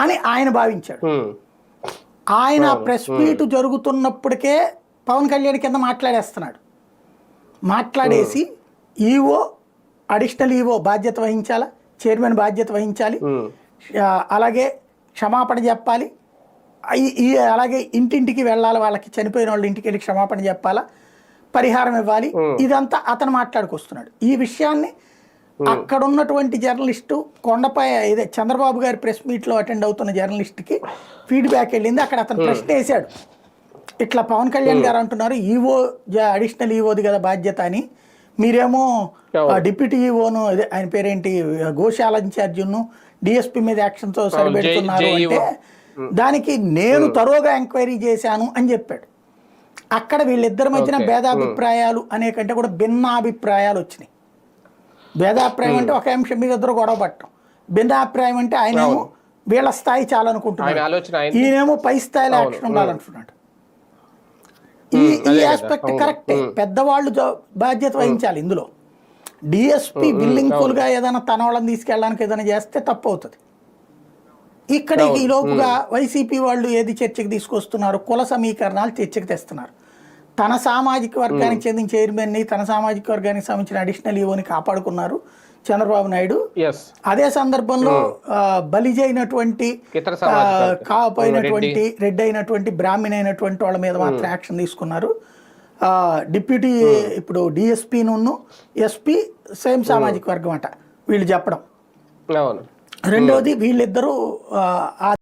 అని ఆయన భావించాడు. ఆయన ప్రెస్ మీట్ జరుగుతున్నప్పటికే పవన్ కళ్యాణ్ కింద మాట్లాడేస్తున్నాడు. మాట్లాడేసి ఈవో అడిషనల్ ఈవో బాధ్యత వహించాలా? చైర్మన్ బాధ్యత వహించాలి. అలాగే క్షమాపణ చెప్పాలి. ఈ- ఈ అలాగే ఇంటింటికి వెళ్ళాలి. వాళ్ళకి చనిపోయిన వాళ్ళ ఇంటికి వెళ్ళి క్షమాపణ చెప్పాలా? పరిహారం ఇవ్వాలి. ఇదంతా అతను మాట్లాడుకొస్తున్నాడు. ఈ విషయాన్ని అక్కడ ఉన్నటువంటి జర్నలిస్టు కొండపై ఇదే చంద్రబాబు గారి ప్రెస్ మీట్లో అటెండ్ అవుతున్న జర్నలిస్ట్కి ఫీడ్బ్యాక్ వెళ్ళింది. అక్కడ అతను ప్రశ్న వేశాడు. ఇట్లా పవన్ కళ్యాణ్ గారు అంటున్నారు ఈవో అడిషనల్ ఈవోది కదా బాధ్యత అని. మీరేమో డిప్యూటీ ఈవోను అదే ఆయన పేరేంటి గోశాల ఇన్ఛార్జిను డిఎస్పీ మీద యాక్షన్తో సరిపెడుతున్నారు అంటే దానికి నేను తరోగా ఎంక్వైరీ చేశాను అని చెప్పాడు. అక్కడ వీళ్ళిద్దరి మధ్యన భేదాభిప్రాయాలు అనే కంటే కూడా భిన్నాభిప్రాయాలు వచ్చినాయి. భేదాభిప్రాయం అంటే ఒక అంశం మీద ఇద్దరు గొడవ పట్టడం. భిన్నాభిప్రాయం అంటే ఆయనేమో వీళ్ళ స్థాయి చాలనుకుంటున్నాడు. ఈయనేమో పై స్థాయిలో యాక్షన్ ఉండాలంటున్నాడు ఈ ఈ ఆస్పెక్ట్ కరెక్టే పెద్దవాళ్ళు బాధ్యత వహించాలి ఇందులో. డిఎస్పి బిల్లింగ్ఫుల్గా ఏదైనా తన వాళ్ళని తీసుకెళ్ళడానికి ఏదైనా చేస్తే తప్పు అవుతుంది ఇక్కడ ఈ లోపుగా వైసీపీ వాళ్ళు ఏది చర్చకి తీసుకొస్తున్నారు? కుల సమీకరణాలు చర్చకి తెస్తున్నారు. తన సామాజిక వర్గానికి చెందిన చైర్మన్ని తన సామాజిక వర్గానికి సంబంధించిన అడిషనల్ ఈవోని కాపాడుకున్నారు చంద్రబాబు నాయుడు. అదే సందర్భంలో సామాజిక వర్గ- కాపోయినటువంటి రెడ్ అయినటువంటి బ్రాహ్మణ్ అయినటువంటి వాళ్ళ మీద మాత్రం యాక్షన్ తీసుకున్నారు. డిప్యూటీ ఇప్పుడు డిఎస్పీ నున్ను ఎస్పీ సేమ్ సామాజిక వర్గం అట వీళ్ళు చెప్పడం. రెండోది వీళ్ళిద్దరూ